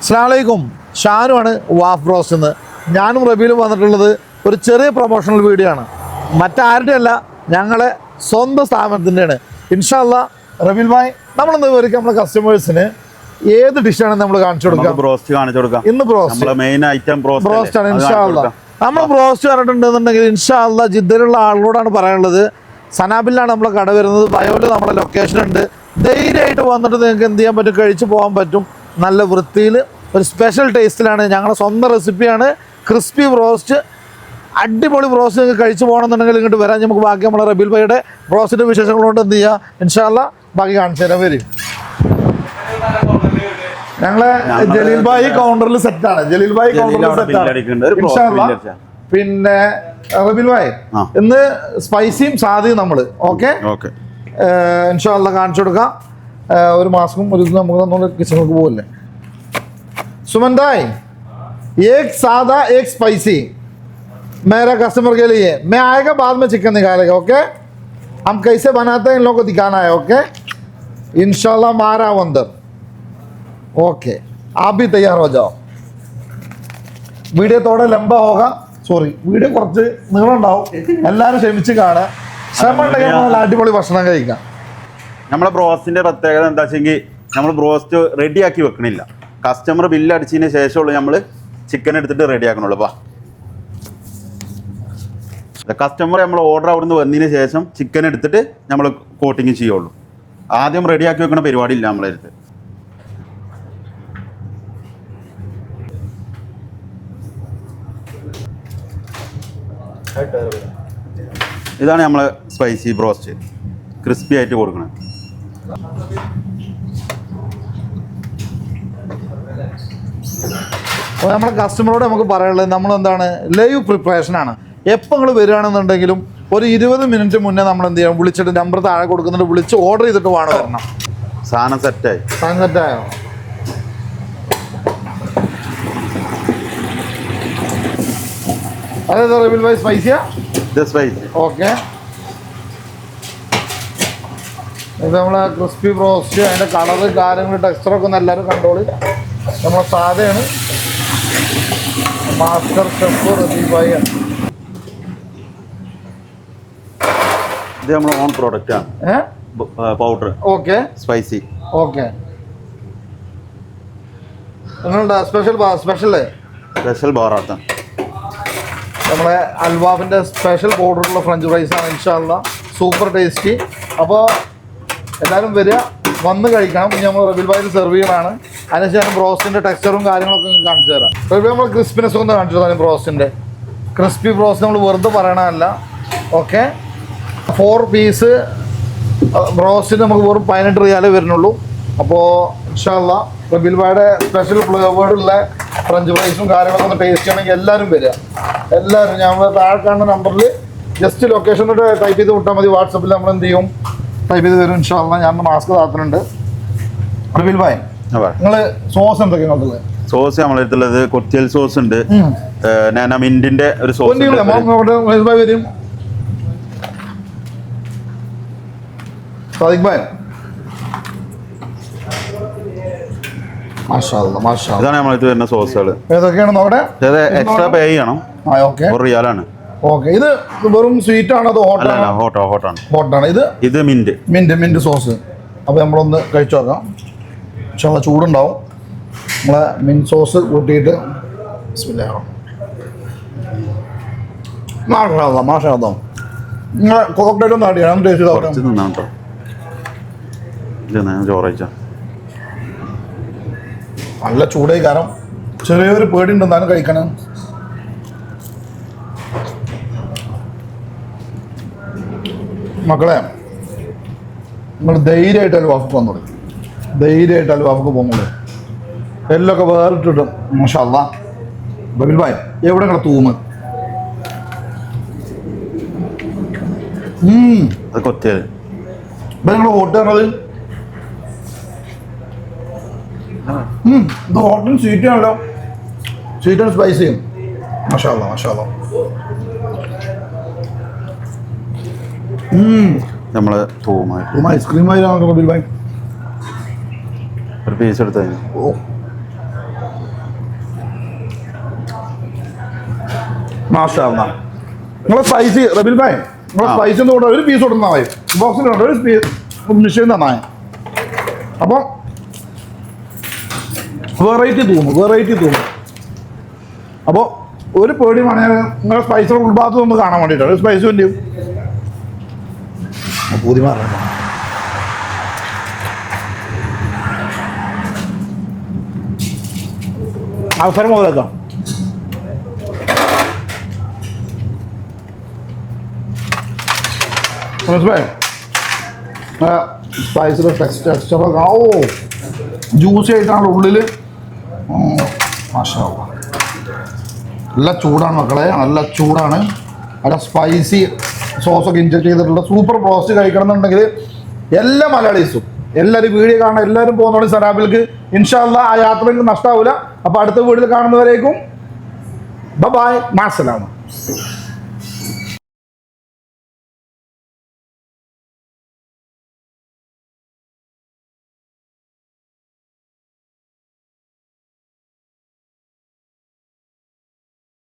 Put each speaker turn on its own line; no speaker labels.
അസ്ലാമലൈക്കും ഷാനുമാണ് വാഫ് bros എന്ന് ഞാനും റബീലും വന്നിട്ടുള്ളത് ഒരു ചെറിയ പ്രൊമോഷണൽ വീഡിയോ ആണ്. മറ്റാരുടെ അല്ല ഞങ്ങളെ സ്വന്തം സ്ഥാപനത്തിന്റെയാണ് ഇൻഷാല്ല റബീൽ ഭായ് നമ്മളെന്ത് വിവരിക്കാം നമ്മുടെ കസ്റ്റമേഴ്സിന് ഏത് ഡിഷാണ് നമ്മൾ കാണിച്ചു
കൊടുക്കുക?
കൊടുക്കാം
ബ്രോസ്റ്റ് കാണിച്ചു കൊടുക്കാം.
ഇന്ന് ബ്രോസ്റ്റ്.
മെയിൻ ഐറ്റം ബ്രോസ്റ്റ്
ആണ് ഇൻഷാല്ല. നമ്മൾ ബ്രോസ്റ്റ് പറഞ്ഞിട്ടുണ്ടെന്നുണ്ടെങ്കിൽ ഇൻഷാല്ല ജിദ്ദയിലുള്ള ആളോടാണ് പറയാനുള്ളത്. സനാബിലാണ് നമ്മളെ കട വരുന്നത്. ബയോയിൽ നമ്മുടെ ലൊക്കേഷൻ ഉണ്ട്. ധൈര്യമായിട്ട് വന്നിട്ട് നിങ്ങൾക്ക് എന്ത് ചെയ്യാൻ പറ്റും? കഴിച്ചു പോകാൻ പറ്റും. നല്ല വൃത്തിയിൽ ഒരു സ്പെഷ്യൽ ടേസ്റ്റിലാണ് ഞങ്ങളുടെ സ്വന്തം റെസിപ്പിയാണ് ക്രിസ്പി ബ്രോസ്റ്റ് അടിപൊളി ബ്രോസ്റ്റ് നിങ്ങൾക്ക് കഴിച്ചു പോകണമെന്നുണ്ടെങ്കിൽ ഇങ്ങോട്ട് വരാൻ നമുക്ക് ബാക്കി നമ്മളെ റബീൽ ഭായിയുടെ ബ്രോസ്റ്റിന്റെ വിശേഷങ്ങളുകൊണ്ട് എന്ത് ചെയ്യുക ഇൻഷാല്ല ബാക്കി കാണിച്ചു തരാം. വരും. ഞങ്ങളെ ജലീൽ ഭായി കൗണ്ടറിൽ സെറ്റാണ് ജലീൽ ഭായി കൗണ്ടറിൽ സെറ്റാണ്. പിന്നെ റബിൽ ഭായ്. ഇന്ന് സ്പൈസിയും സാധ്യയും നമ്മൾ. ഓക്കെ ഇൻഷാല്ല കാണിച്ചു കൊടുക്കാം. ഒരു മാസ്കും ഒരു ഇത് നമുക്ക് നമ്മൾ കിച്ചണിലേക്ക് പോകല്ലേ സുമന്തായ് एक सादा एक स्पाइसी मेरा कस्टमर के लिए मैं आएगा बाद में चिकन निकालेगा ओके हम कैसे बनाते हैं इन लोगों को दिखाना है ओके इंशाल्लाह मारा वो अंदर ओके आप भी तैयार हो जाओ വീഡിയോ തോടെ ലംബ ഹോക സോറി വീഡിയോ കുറച്ച് നീളമുണ്ടാവും എല്ലാവരും ക്ഷമിച്ച് കാണുക ശ്രമം ഉണ്ടെങ്കിൽ നമ്മൾ നല്ല അടിപൊളി ഭക്ഷണം കഴിക്കാം
നമ്മളെ ബ്രോസ്റ്റിന്റെ പ്രത്യേകത എന്താ വെച്ചെങ്കിൽ നമ്മൾ ബ്രോസ്റ്റ് റെഡിയാക്കി വെക്കണില്ല. കസ്റ്റമർ ബില്ല് അടിച്ചതിന് ശേഷമുള്ള നമ്മൾ ചിക്കൻ എടുത്തിട്ട് റെഡി ആക്കണുള്ളൂ. വാ. കസ്റ്റമർ നമ്മൾ ഓർഡർ അവിടുന്ന് വന്നതിന് ശേഷം ചിക്കൻ എടുത്തിട്ട് നമ്മൾ കോട്ടിങ് ചെയ്യുള്ളൂ. ആദ്യം റെഡിയാക്കി വെക്കുന്ന പരിപാടി ഇല്ല നമ്മളെ അടുത്ത്. ഇതാണ് നമ്മളെ സ്പൈസി ബ്രോസ്റ്റ് ക്രിസ്പി ആയിട്ട് കൊടുക്കണം
അപ്പോൾ നമ്മുടെ കസ്റ്റമറോട് നമുക്ക് പറയാനുള്ളത് നമ്മളെന്താണ്? ലൈവ് പ്രിപ്പറേഷനാണ് എപ്പോൾ നിങ്ങൾ വരികയാണെന്നുണ്ടെങ്കിലും ഒരു ഇരുപത് മിനിറ്റ് മുന്നേ നമ്മൾ എന്ത് ചെയ്യണം? വിളിച്ചിട്ട് നമ്പർ താഴെ കൊടുക്കുന്നുണ്ട്. വിളിച്ച് ഓർഡർ ചെയ്തിട്ട് വേണം വരണം.
സാധനം സെറ്റായി സാധനം
സെറ്റായോ അതെ റബിൽ ഭായി സ്പൈസിയാ
സ്പൈസി
ഓക്കെ ഇത് നമ്മളെ ക്രിസ്പി ബ്രോസ്റ്റ് അതിന്റെ കളറ് കാര്യങ്ങൾ ടെക്സ്ചറൊക്കെ ഒന്ന് എല്ലാവരും കണ്ടോളി. നമ്മളെ സാധയാണ്. മാസ്റ്റർ ഷെഫ് ഭായി ആണ്
ഇത് നമ്മൾ ഓൺ പ്രോഡക്റ്റ് ആണ്. പൗഡർ
ഓക്കെ
സ്പൈസി
ഓക്കെ നിങ്ങളുടെ സ്പെഷ്യൽ സ്പെഷ്യൽ
സ്പെഷ്യൽ ബോറാത്ത
നമ്മളെ അൽവാഫിന്റെ സ്പെഷ്യൽ പൗഡറുള്ള ഫ്രഞ്ച് ഫ്രൈസ് ആണ് ഇൻഷാല്ല സൂപ്പർ ടേസ്റ്റി അപ്പോൾ എല്ലാവരും വരിക. വന്ന് കഴിക്കണം. ഇനി നമ്മൾ റബിൽ ബായിൽ സെർവ് ചെയ്യണമാണ് അതിനുശേഷം ബ്രോസ്റ്റിന്റെ ടെക്സ്ചറും കാര്യങ്ങളൊക്കെ കാണിച്ചു തരാം. റബി നമ്മൾ ക്രിസ്പിനെസ് ഒന്ന് കാണിച്ചു തരാം ബ്രോസ്റ്റിന്റെ ക്രിസ്പി ബ്രോസ്റ്റ് നമ്മൾ വെറുതെ പറയണമല്ല ഓക്കെ ഫോർ പീസ് ബ്രോസ്റ്റിന് നമുക്ക് വെറും പതിനെട്ട് റിയാലേ വരുന്നുള്ളൂ. അപ്പോൾ ഇൻഷാല്ല റബിൽ ബായുടെ സ്പെഷ്യൽ ഫ്ലേവേർഡുള്ള ഫ്രഞ്ച് ഫ്രൈസും കാര്യങ്ങളൊക്കെ ഒന്ന് ടേസ്റ്റ് ചെയ്യണമെങ്കിൽ എല്ലാവരും വരിക. എല്ലാവരും ഞങ്ങൾ താഴെ കാണുന്ന നമ്പറിൽ ജസ്റ്റ് ലൊക്കേഷൻ ടൈപ്പ് ചെയ്ത് വിട്ടാൽ മതി. വാട്സപ്പിൽ നമ്മൾ എന്ത് ചെയ്യും? ടൈപ്പ് ചെയ്ത് തരും ഇൻഷാല്ല ഞാൻ മാസ്ക് താത്തുന്നുണ്ട് റബിൽ ഭായ് നിങ്ങൾ സോസ് എന്തൊക്കെയാണ് ഉള്ളത്
സോസ് നമ്മളെ അടുത്തുള്ളത് കൊത്തിയൽ സോസ് ഉണ്ട്. നാന മിന്റിന്റെ ഒരു സോസ്
വരും. സാദിഖ് ഭായ്.
ഇതാണ് നമ്മളെ അടുത്ത് വരുന്ന സോസുകൾ
ഏതൊക്കെയാണ് നോക്കട്ടെ
എക്സ്ട്രാ പേ ചെയ്യണം. ഒരു റിയാലാണ്.
ഓക്കെ. ഇത് വെറും സ്വീറ്റ് ആണ് അതോ
അല്ല
ഹോട്ടാണോ
ഹോട്ടോ ഹോട്ടാണ്
ഹോട്ടാണ് ഇത്
ഇത് മിന്റ്
മിന്റ് മിന്റ് സോസ് അപ്പോൾ നമ്മളൊന്ന് കഴിച്ചു നോക്കാം. പക്ഷെ നമ്മളെ ചൂടുണ്ടാവും. നമ്മളെ മിന്റ് സോസ് കൂട്ടിയിട്ട് ബിസ്മില്ലാഹ്. മാഷാ മാഷാ അല്ലാ. നിങ്ങളെ കോക്ടൈൽ ഒന്ന് ആഡ് ചെയ്യണം ടേസ്റ്റ്
കുറച്ച്
നോക്കാം
കേട്ടോ. ഇത് ഞാൻ ചോറയിച്ച
നല്ല ചൂടായി കാരണം ചെറിയൊരു പേടി ഉണ്ടെന്നാണ് കഴിക്കണം. മക്കളെ നിങ്ങൾ ധൈര്യമായിട്ട് അൽവാഫക്ക് വന്നോളൂ ധൈര്യമായിട്ട് അൽവാഫക്ക് പോകുന്നുള്ളൂ എല്ലൊക്കെ വേറിട്ടിട്ടും മഷല്ല ബബിൽ ഭായ് എവിടെ നിങ്ങളെ തൂമ്?
കൊത്തിയത്.
ഇപ്പൊ നിങ്ങൾ വോട്ട് ഇത്? സ്വീറ്റ് ആണല്ലോ. സ്വീറ്റ് ആൻഡ് സ്പൈസിയും മഷാല്ല മഷാല്ല നമ്മൾ തൂമായി
ഒരു പീസ് എടുത്ത
നിങ്ങളെ സൈസ് റബിൽ ഭായ് നിങ്ങളെ സൈസ് എന്ന് ഒരു പീസ് കൊടുത്താൽ മതി. ഒരു പീസ് നിശ്ചയം തന്നായി അപ്പം വെറൈറ്റി തൂമ് വെറൈറ്റി അപ്പോൾ ഒരു പേടി മണിയാൽ നിങ്ങളുടെ സ്പൈസിയുടെ ഉൾഭാഗത്ത് നിന്ന് കാണാൻ വേണ്ടിയിട്ടാണ് ഒരു സ്പൈസ് വേണ്ടിയും. പൂതി മാറണം. അവസരം മുതലേക്കാം ഓ ജ്യൂസി ആയിട്ടാണ് ഉള്ളിൽ മാഷാ. നല്ല ചൂടാണ് മക്കളെ നല്ല ചൂടാണ്. നല്ല സ്പൈസി സോസൊക്കെ ഇൻജക്ട് ചെയ്തിട്ടുള്ള സൂപ്പർ ബ്രോസ്റ്റ് കഴിക്കണം എന്നുണ്ടെങ്കിൽ എല്ലാ മലയാളീസും എല്ലാവരും വീഡിയോ കാണാൻ എല്ലാവരും പോകുന്ന സരാബിൽക്ക് ഇൻഷാല്ല ആ യാത്ര എനിക്ക് നഷ്ടാവില്ല അപ്പോൾ അടുത്ത വീട്ടിൽ കാണുന്നവരേക്കും ബൈ മാസലാണ്